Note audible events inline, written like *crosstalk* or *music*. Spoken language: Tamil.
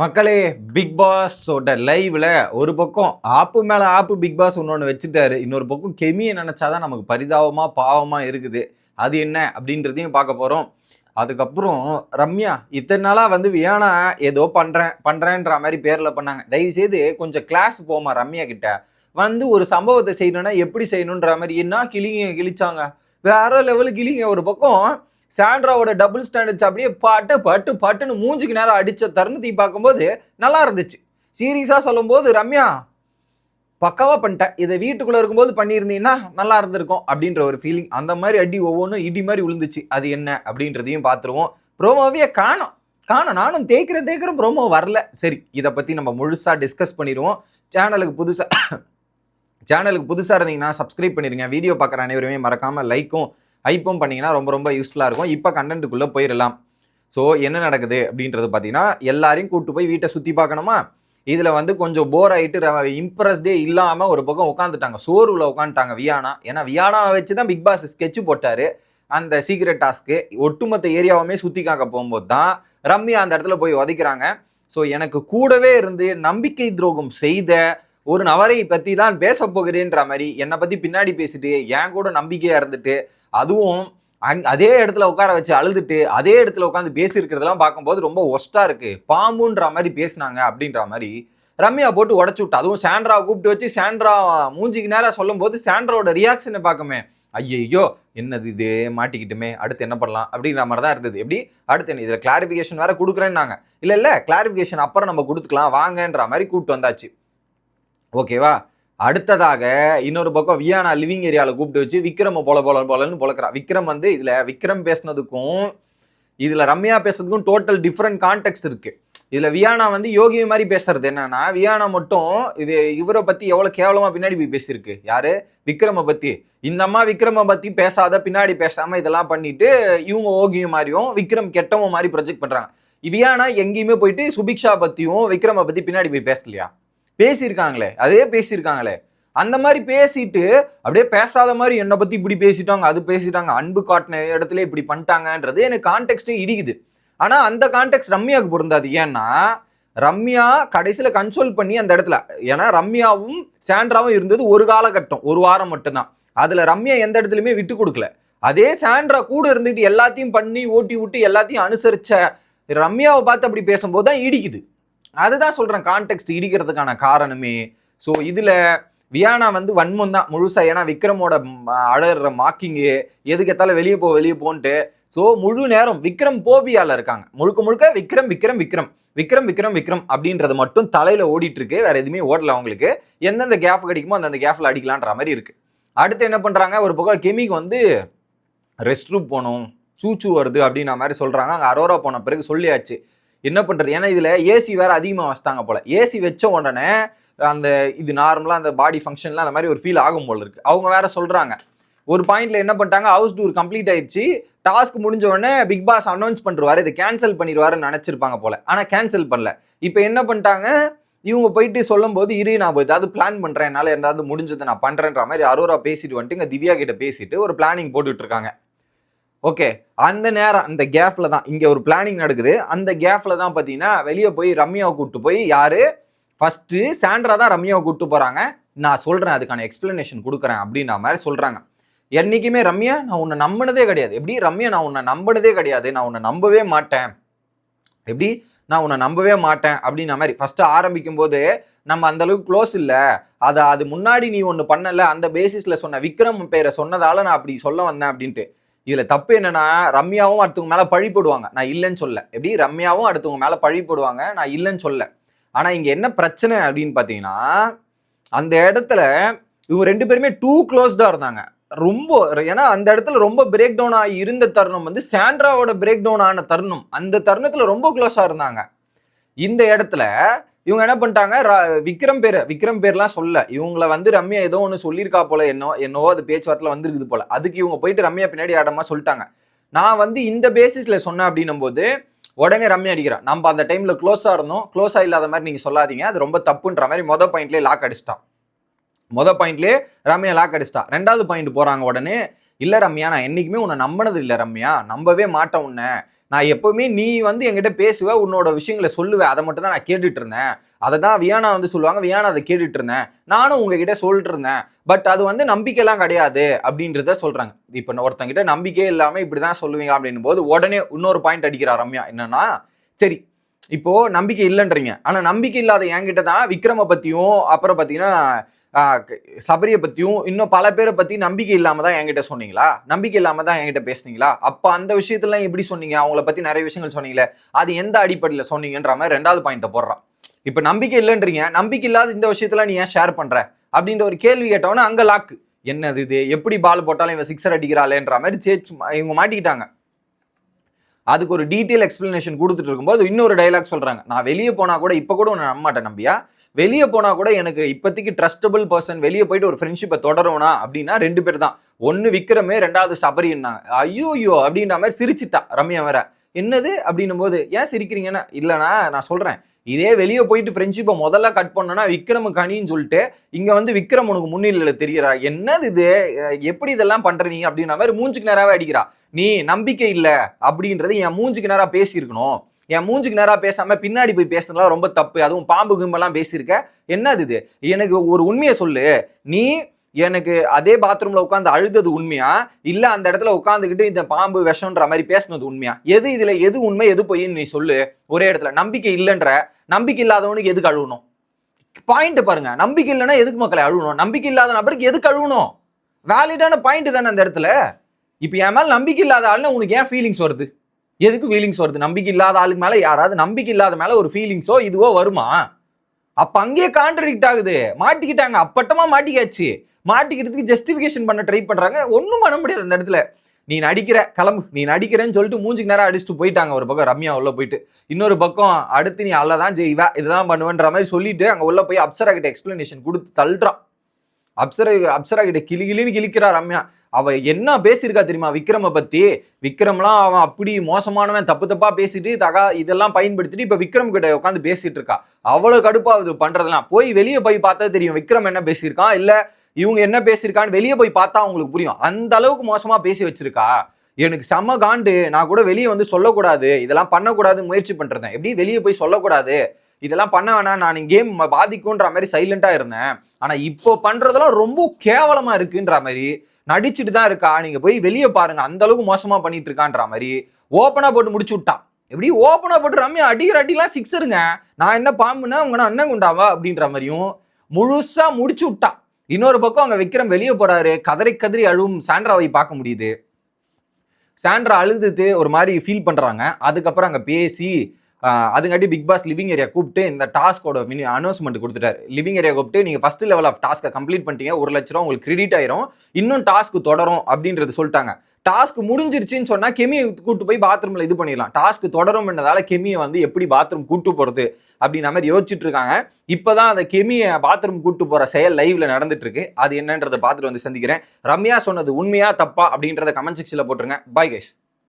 மக்களே பிக் பாஸோட லைவ்ல ஒரு பக்கம் ஆப்பு மேலே ஆப்பு பிக் பாஸ் ஒன்று வச்சுட்டாரு. இன்னொரு பக்கம் கெமியை நினச்சாதான் நமக்கு பரிதாபமாக பாவமாக இருக்குது. அது என்ன அப்படின்றதையும் பார்க்க போகிறோம் அதுக்கப்புறம் ரம்யா இத்தனை நாளாக வந்து வியானா ஏதோ பண்ணுறேன் பண்ணுறேன்ற மாதிரி பேரில் பண்ணாங்க. தயவு செய்து கொஞ்சம் கிளாஸ் போமா ரம்யா கிட்ட. வந்து ஒரு சம்பவத்தை செய்யணும்னா எப்படி செய்யணுன்ற மாதிரி என்ன கிளிங்க கிழிச்சாங்க? வேற லெவலு கிளிங்க ஒரு பக்கம் சாண்ட்ராவோட டபுள் ஸ்டாண்டர்ட்ஸ் அப்படியே பாட்டு பட்டு பட்டுன்னு மூஞ்சுக்கு நேரம் அடித்த தருணத்தை பார்க்கும்போது நல்லா இருந்துச்சு. சீரியஸாக சொல்லும்போது ரம்யா பக்காவாக பண்ணிட்டேன் இதை வீட்டுக்குள்ளே இருக்கும்போது பண்ணியிருந்தீங்கன்னா நல்லா இருந்திருக்கும் அப்படின்ற ஒரு ஃபீலிங் அந்த மாதிரி அடி ஒவ்வொன்றும் இடி மாதிரி விழுந்துச்சு அது என்ன அப்படின்றதையும் பார்த்துருவோம். ப்ரோமோவே காணோம். காணோம். நானும் தேய்க்கிறேன் தேய்க்கிற ப்ரோமோ வரல. சரி இதை பற்றி நம்ம முழுசாக டிஸ்கஸ் பண்ணிடுவோம். சேனலுக்கு புதுசாக சேனலுக்கு *coughs* புதுசாக இருந்தீங்கன்னா சப்ஸ்கிரைப் பண்ணிடுங்க. வீடியோ பார்க்குற அனைவருமே மறக்காமல் லைக்கும் ஹைப்பும் பண்ணிங்கன்னா ரொம்ப ரொம்ப யூஸ்ஃபுல்லாக இருக்கும். இப்போ கண்டென்ட்டுக்குள்ளே போயிடலாம் ஸோ என்ன நடக்குது அப்படின்றது பார்த்தீங்கன்னா எல்லாரையும் கூட்டு போய் வீட்டை சுற்றி பார்க்கணுமா? இதில் வந்து கொஞ்சம் போர் ஆகிட்டு இம்ப்ரெஸ்டே இல்லாமல் ஒரு பக்கம் உட்காந்துட்டாங்க சோர்வில் உட்காந்துட்டாங்க வியானா ஏன்னா வியானாவை வச்சு தான் பிக் பாஸ் ஸ்கெட்ச் போட்டார். அந்த சீக்ரெட் டாஸ்க்கு ஒட்டுமொத்த ஏரியாவுமே சுற்றி காக்க போகும்போது தான் ரம்யா அந்த இடத்துல போய் உதைக்கிறாங்க. ஸோ எனக்கு கூடவே இருந்து நம்பிக்கை துரோகம் செய்த ஒரு நபரை பற்றி தான் பேச போகிறேன்ற மாதிரி என்னை பற்றி பின்னாடி பேசிட்டு என் கூட நம்பிக்கையாக இருந்துட்டு அதுவும் அங் அதே இடத்துல உட்கார வச்சு அழுதுட்டு அதே இடத்துல உட்காந்து பேசியிருக்கிறதெல்லாம் பார்க்கும்போது ரொம்ப ஒஸ்ட்டாக இருக்கு. பாம்புன்ற மாதிரி பேசினாங்க அப்படின்ற மாதிரி ரம்யா போட்டு உடச்சு விட்டு. அதுவும் சாண்ட்ரா கூப்பிட்டு வச்சு சாண்ட்ரா மூஞ்சிக்கு நேராக சொல்லும்போது சாண்ட்ராவோட ரியாக்ஷனை பார்க்குமே. ஐயையோ என்னது இது? மாட்டிக்கிட்டுமே அடுத்து என்ன பண்ணலாம்? அப்படிங்கிற மாதிரி தான் இருந்தது. எப்படி? அடுத்து என்ன இதில் கிளாரிஃபிகேஷன் வேற கொடுக்குறேன்னாங்க. இல்லை இல்லை கிளாரிஃபிகேஷன் அப்புறம் நம்ம கொடுத்துக்கலாம் வாங்கன்ற மாதிரி கூப்பிட்டு வந்தாச்சு. ஓகேவா? அடுத்ததாக இன்னொரு பக்கம் வியானா லிவிங் ஏரியாவில் கூப்பிட்டு வச்சு விக்ரம போல போல போலன்னு பொழக்கிறா விக்ரம் வந்து இதில் விக்ரம் பேசுனதுக்கும் இதில் ரம்யா பேசுறதுக்கும் டோட்டல் டிஃப்ரெண்ட் கான்டெக்ட் இருக்கு. இதில் வியானா வந்து யோகி மாதிரி பேசுறது என்னன்னா வியானா மட்டும் இது இவரை பற்றி எவ்வளோ கேவலமாக பின்னாடி போய் பேசியிருக்கு. யாரு? விக்ரம பற்றி இந்த அம்மா விக்ரம பற்றி பேசாத பின்னாடி பேசாமல் இதெல்லாம் பண்ணிட்டு இவங்க ஓகியும் மாதிரியும் விக்ரம் கெட்டவங்க மாதிரி ப்ரொஜெக்ட் பண்ணுறாங்க வியானா எங்கேயுமே போயிட்டு சுபிக்ஷா பற்றியும் விக்ரம பற்றி பின்னாடி போய் பேசலையா? பேசியிருக்காங்களே அதே பேசியிருக்காங்களே. அந்த மாதிரி பேசிட்டு அப்படியே பேசாத மாதிரி என்னை பற்றி இப்படி பேசிட்டாங்க அது பேசிட்டாங்க அன்பு காட்டின இடத்துல இப்படி பண்ணிட்டாங்கன்றது எனக்கு கான்டெக்ட்டே இடிக்குது. ஆனால் அந்த கான்டெக்ட் ரம்யாவுக்கு பொருந்தாது. ஏன்னா ரம்யா கடைசியில் கன்சோல் பண்ணி அந்த இடத்துல ஏன்னா ரம்யாவும் சாண்ட்ராவும் இருந்தது ஒரு காலகட்டம் ஒரு வாரம் மட்டும்தான். அதில் ரம்யா எந்த இடத்துலையுமே விட்டு கொடுக்கல. அதே சாண்ட்ரா கூட இருந்துட்டு எல்லாத்தையும் பண்ணி ஓட்டி விட்டு எல்லாத்தையும் அனுசரிச்ச ரம்யாவை பார்த்து அப்படி பேசும்போது தான் இடிக்குது. அதுதான் சொல்கிறேன் கான்டெக்ட் இடிக்கிறதுக்கான காரணமே. ஸோ இதில் வியானா வந்து வன்மம் தான் முழுசா. ஏன்னா விக்ரமோட அழகிற மாக்கிங்கு எதுக்கு எத்தாலும் வெளியே போ வெளியே போன்ட்டு. ஸோ முழு நேரம் விக்ரம் போபியால இருக்காங்க. முழுக்க முழுக்க விக்ரம் விக்ரம் விக்ரம். விக்ரம் விக்ரம் விக்ரம் அப்படின்றது மட்டும் தலையில ஓடிட்டு இருக்கு வேற எதுவுமே ஓடல அவங்களுக்கு. எந்தெந்த கேஃப் கிடைக்குமோ அந்தந்த கேஃபில் அடிக்கலான்ற மாதிரி இருக்கு. அடுத்து என்ன பண்றாங்க? ஒரு பக்கம் கெமிக்கு வந்து ரெஸ்ட் ரூம் போகணும். சூச்சு வருது அப்படின்ற மாதிரி சொல்றாங்க. அங்கே அரோரா போன பிறகு சொல்லியாச்சு. என்ன பண்ணுறது ஏன்னா இதில் ஏசி வேறு அதிகமாக வச்சிட்டாங்க போல். ஏசி வச்ச உடனே அந்த இது நார்மலாக அந்த பாடி ஃபங்க்ஷன்லாம் அந்த மாதிரி ஒரு ஃபீல் ஆகும் போல் இருக்குது அவங்க வேறு சொல்கிறாங்க ஒரு பாயிண்ட்ல என்ன பண்ணிட்டாங்க? ஹவுஸ் டூர் கம்ப்ளீட் ஆயிடுச்சு டாஸ்க் முடிஞ்ச உடனே பிக் பாஸ் அனௌன்ஸ் பண்ணிருவாரு. இதை கேன்சல் பண்ணிடுவாருன்னு நினைச்சிருப்பாங்க போல. ஆனால் கேன்சல் பண்ணல. இப்போ என்ன பண்ணிட்டாங்க? இவங்க போயிட்டு சொல்லும்போது இரு நான் ஏதாவது பிளான் பண்றேன். என்னால் ஏதாவது முடிஞ்சதை நான் பண்றேன்ற மாதிரி அரோரா பேசிட்டு வந்துட்டு இங்கே திவ்யா கிட்ட பேசிட்டு ஒரு பிளானிங் போட்டுட்டு இருக்காங்க. ஓகே அந்த நேரம் அந்த கேஃப்ல தான் இங்க ஒரு பிளானிங் நடக்குது. அந்த கேஃப்ல தான் பாத்தீங்கன்னா வெளியே போய் ரம்யாவை கூப்பிட்டு போய் யாரு? ஃபர்ஸ்ட் சாண்ட்ரா தான் ரம்யாவை கூப்பிட்டு போறாங்க. நான் சொல்றேன் அதுக்கான எக்ஸ்பிளனேஷன் கொடுக்குறேன் அப்படின்ற மாதிரி சொல்றாங்க. என்னைக்குமே ரம்யா நான் உன்னை நம்பினதே கிடையாது. எப்படி? ரம்யா நான் உன்னை நம்பினதே கிடையாது. நான் உன்னை நம்பவே மாட்டேன். எப்படி? நான் உன்னை நம்பவே மாட்டேன் அப்படின்ற மாதிரி. ஃபஸ்ட்டு ஆரம்பிக்கும் போது நம்ம அந்த அளவுக்கு க்ளோஸ் இல்லை. அதை அது முன்னாடி நீ ஒன்று பண்ணல. அந்த பேசிஸில் சொன்ன விக்ரம் பேரை சொன்னதால நான் அப்படி சொல்ல வந்தேன் அப்படின்ட்டு. இதுல தப்பு என்னன்னா ரம்யாவும் அடுத்தவங்க மேல பழி போடுவாங்க. நான் இல்லைன்னு சொல்ல. எப்படி? ரம்யாவும் அடுத்தவங்க மேல பழி போடுவாங்க. நான் இல்லைன்னு சொல்ல. ஆனா இங்க என்ன பிரச்சனை அப்படின்னு பாத்தீங்கன்னா அந்த இடத்துல இவங்க ரெண்டு பேருமே டூ க்ளோஸ்டா இருந்தாங்க. ரொம்ப ஏன்னா அந்த இடத்துல ரொம்ப பிரேக் டவுன் ஆகி இருந்த தருணம் வந்து சாண்ட்ராவோட பிரேக் டவுன் ஆன தருணம். அந்த தருணத்துல ரொம்ப க்ளோஸா இருந்தாங்க. இந்த இடத்துல இவங்க என்ன பண்ணிட்டாங்க? விக்ரம் பேர் விக்ரம் பேர்லாம் சொல்ல. இவங்களை வந்து ரம்யா ஏதோ ஒன்று சொல்லியிருக்கா போல என்னோ என்னவோ அது பேச்சுவார்த்தையில் வந்திருக்குது போல. அதுக்கு இவங்க போயிட்டு ரம்யா பின்னாடி ஆடமா சொல்லிட்டாங்க. நான் வந்து இந்த பேசிஸ்ல சொன்னேன் அப்படின்னும் போது உடனே ரம்யா அடிக்கிறா. நம்ம அந்த டைம்ல க்ளோஸாக இருந்தோம். க்ளோஸாக இல்லாத மாதிரி நீங்கள் சொல்லாதீங்க. அது ரொம்ப தப்புன்ற மாதிரி மொதல் பாயிண்ட்லேயே லாக் அடிச்சிட்டான் மொதல் பாயிண்ட்லேயே ரம்யா லாக் அடிச்சிட்டா. ரெண்டாவது பாயிண்ட் போகிறாங்க உடனே இல்லை ரம்யா நான் என்றைக்குமே உன்னை நம்பினது இல்லை ரம்யா. நம்பவே மாட்டேன் உன்னை. நான் எப்போவுமே நீ வந்து என்கிட்ட பேசுவ உன்னோட விஷயங்களை சொல்லுவேன் அதை மட்டும் தான் நான் கேட்டுட்டு இருந்தேன். அதை தான் வியானா வந்து சொல்லுவாங்க. வியானா அதை கேட்டுட்டு இருந்தேன். நானும் உங்ககிட்ட சொல்லிட்டு இருந்தேன். பட் அது வந்து நம்பிக்கைலாம் கிடையாது அப்படின்றத சொல்கிறாங்க இப்போ ஒருத்தங்கிட்ட நம்பிக்கையே இப்படி தான் சொல்லுவீங்க அப்படின்னும் போது உடனே இன்னொரு பாயிண்ட் அடிக்கிறா ரம்யா. என்னன்னா சரி இப்போ நம்பிக்கை இல்லைன்றீங்க. ஆனால் நம்பிக்கை இல்லாத என்கிட்ட தான் விக்ரம பற்றியும் அப்புறம் பார்த்தீங்கன்னா சபரியை பற்றியும் இன்னும் பல பேரை பற்றி நம்பிக்கை இல்லாமல் தான் என்கிட்ட சொன்னீங்களா? நம்பிக்கை இல்லாமல் தான் என்கிட்ட பேசுனீங்களா? அப்போ அந்த விஷயத்தெல்லாம் எப்படி சொன்னீங்க? அவங்கள பற்றி நிறைய விஷயங்கள் சொன்னீங்களே அது எந்த அடிப்படையில் சொன்னீங்கன்ற மாதிரி ரெண்டாவது பாயிண்ட்டை போடுறான். இப்போ நம்பிக்கை இல்லைன்றீங்க நம்பிக்கை இல்லாத இந்த விஷயத்துல நீ ஏன் ஷேர் பண்ணுற அப்படின்ற ஒரு கேள்வி கேட்டவொன்னே அங்கே லாக்கு என்னது இது? எப்படி பால் போட்டாலும் இவன் சிக்ஸர் அடிக்கிறாளேன்ற மாதிரி சேச்சு இவங்க மாட்டிக்கிட்டாங்க. அதுக்கு ஒரு டீட்டெயில் எக்ஸ்பிளனேஷன் கொடுத்துட்டு இருக்கும்போது இன்னொரு டைலாக் சொல்கிறாங்க நான் வெளியே போனால் கூட இப்போ கூட உன்னை நம்பமாட்டேன் நம்பியா? வெளியே போனால் கூட எனக்கு இப்போதைக்கு ட்ரஸ்டபிள் பர்சன் வெளியே போயிட்டு ஒரு ஃப்ரெண்ட்ஷிப்பை தொடரணும்னா அப்படின்னா ரெண்டு பேர் தான். ஒன்று விக்ரமே ரெண்டாவது சபரின்னாங்க. ஐயோ ஐயோ அப்படின்ற மாதிரி சிரிச்சிட்டா ரம்யா வேற. என்னது? அப்படின்னும் போது ஏன் சிரிக்கிறீங்கன்னா? இல்லைனா நான் சொல்கிறேன் இதே வெளியே போயிட்டு ஃப்ரெண்ட்ஷிப்பை முதல்ல கட் பண்ணோன்னா விக்ரமுக்கு கனின்னு சொல்லிட்டு இங்கே வந்து விக்ரம் உனக்கு முன்னிலையில் தெரியறா. என்னது இது? எப்படி இதெல்லாம் பண்ணுற நீ? அப்படின்ற மாதிரி மூஞ்சுக்கு நேராகவே அடிக்கிறா. நீ நம்பிக்கை இல்லை அப்படின்றது என் மூஞ்சுக்கு நேராக பேசியிருக்கணும். என் மூஞ்சுக்கு நேராக பேசாமல் பின்னாடி போய் பேசுனதுலாம் ரொம்ப தப்பு. அதுவும் பாம்பு கும்பெல்லாம் பேசியிருக்க. என்னது இது? எனக்கு ஒரு உண்மையை சொல்லு. நீ எனக்கு அதே பாத்ரூம்ல உட்காந்து அழுதது உண்மையா? இல்ல அந்த இடத்துல உட்காந்துக்கிட்டு இந்த பாம்பு விஷம்ன்ற மாதிரி பேசுனது உண்மையா? எது இதுல எது உண்மை எது பொய்ன்னு நீ சொல்லு. ஒரே இடத்துல. நம்பிக்கை இல்லைன்ற. நம்பிக்கை இல்லாதவனுக்கு எதுக்கு அழுகணும்? பாயிண்ட் பாருங்க. நம்பிக்கை இல்லைன்னா எதுக்கு மக்களை அழுவணும் நம்பிக்கை இல்லாத நபருக்கு எதுக்கு அழுகணும்? வேலிடான பாயிண்ட் தானே அந்த இடத்துல. இப்போ என் மேல நம்பிக்கை இல்லாத ஆளுனா உனக்கு ஏன் ஃபீலிங்ஸ் வருது? எதுக்கு ஃபீலிங்ஸ் வருது? நம்பிக்கை இல்லாத ஆளுக்கு மேல யாராவது நம்பிக்கை இல்லாத மேல ஒரு ஃபீலிங்ஸோ இதுவோ வருமா? அப்ப அங்கேயே கான்ட்ரடிக்ட் ஆகுது. மாட்டிக்கிட்டாங்க. அப்பட்டமா மாட்டிக்காச்சு மாட்டிக்கிறதுக்கு ஜஸ்டிஃபிகேஷன் பண்ண ட்ரை பண்ணுறாங்க ஒன்றும் பண்ண முடியாது அந்த இடத்துல. நீ நடிக்கிற கிளம்பு. நீ நடிக்கிறேன்னு சொல்லிட்டு மூஞ்சுக்கு நேரம் அடிச்சுட்டு போயிட்டாங்க ஒரு பக்கம் ரம்யா உள்ள போயிட்டு. இன்னொரு பக்கம் அடுத்து நீ அல்லதான் ஜெய்வ இதுதான் பண்ணுவேன்ற மாதிரி சொல்லிட்டு அங்கே உள்ள போய் அப்சரா கிட்ட எக்ஸ்பிளனேஷன் கொடுத்து தள்ளுறான். அப்சரா அப்சரா கிட்ட கிளி கிளின்னு கிழிக்கிறா ரம்யா. அவ என்ன பேசியிருக்கா தெரியுமா விக்ரமை பத்தி? விக்ரம்லாம் அவன் அப்படி மோசமானவன் தப்பு தப்பா பேசிட்டு தகா இதெல்லாம் பயன்படுத்திட்டு இப்ப விக்ரம் கிட்ட உட்காந்து பேசிட்டு இருக்கா. அவ்வளவு கடுப்பாவது பண்றதெல்லாம். போய் வெளியே போய் பார்த்தா தெரியும் விக்ரம் என்ன பேசியிருக்கான் இல்லை இவங்க என்ன பேசியிருக்கான்னு வெளியே போய் பார்த்தா அவங்களுக்கு புரியும். அந்த அளவுக்கு மோசமாக பேசி வச்சிருக்கா. எனக்கு செம்ம காண்டு. நான் கூட வெளியே வந்து சொல்லக்கூடாது. இதெல்லாம் பண்ணக்கூடாதுன்னு முயற்சி பண்ணுறேன் எப்படி வெளியே போய் சொல்லக்கூடாது? இதெல்லாம் பண்ண வேணாம். நான் கேம் பாதிக்கும்ன்ற மாதிரி சைலண்டாக இருந்தேன். ஆனால் இப்போ பண்ணுறதெல்லாம் ரொம்ப கேவலமாக இருக்குன்ற மாதிரி நடிச்சுட்டு தான் இருக்கா. நீங்கள் போய் வெளியே பாருங்க. அந்த அளவுக்கு மோசமாக பண்ணிட்டு இருக்கான்ற மாதிரி ஓப்பனாக போட்டு முடிச்சு விட்டான். எப்படி ஓப்பனாக போட்டு ரம்யா அடிக்கிற அடிலாம் சிக்ஸருங்க நான் என்ன பாம்புன்னா உங்க அண்ணன் குண்டாவா? அப்படின்ற மாதிரியும் முழுசாக முடிச்சு விட்டான். இன்னொரு பக்கம் அங்க விக்ரம் வெளியே போறாரு. கதறி கதறி அழுவும் சாண்ட்ராவை பார்க்க முடியுது. சாண்ட்ரா அழுதுட்டு ஒரு மாதிரி ஃபீல் பண்றாங்க. அதுக்கப்புறம் அங்க பேசி அதுங்காட்டி பிக் பாஸ் லிவிங் ஏரியா கூப்பிட்டு இந்த டாஸ்கோட மினி அனௌன்ஸ்மெண்ட் கொடுத்துட்டாரு. லிவிங் ஏரியா கூப்பிட்டு நீங்க ஃபர்ஸ்ட் லெவல் ஆஃப் டாஸ்க்கை கம்ப்ளீட் பண்ணிட்டீங்க. ஒரு லட்ச ரூபா உங்களுக்கு கிரெடிட் ஆயிரும். இன்னும் டாஸ்க் தொடரும் அப்படின்றது சொல்லிட்டாங்க. டாஸ்க் முடிஞ்சிருச்சுன்னு சொன்னா கெமியை கூட்டு போய் பாத்ரூம்ல இது பண்ணிடலாம். டாஸ்க் தொடரும்ன்றதால கெமியை வந்து எப்படி பாத்ரூம் கூட்டு போறது அப்படின்ற மாதிரி யோசிச்சுட்டு இருக்காங்க இப்பதான் அந்த கெமியை பாத்ரூம் கூட்டு போற செயல் லைவ்ல நடந்துட்டு இருக்கு அது என்னன்றதை பார்த்துட்டு வந்து சந்திக்கிறேன். ரம்யா சொன்னது உண்மையா தப்பா அப்படின்றத கமெண்ட் செக்ஷன்ல போட்டுருங்க. Bye guys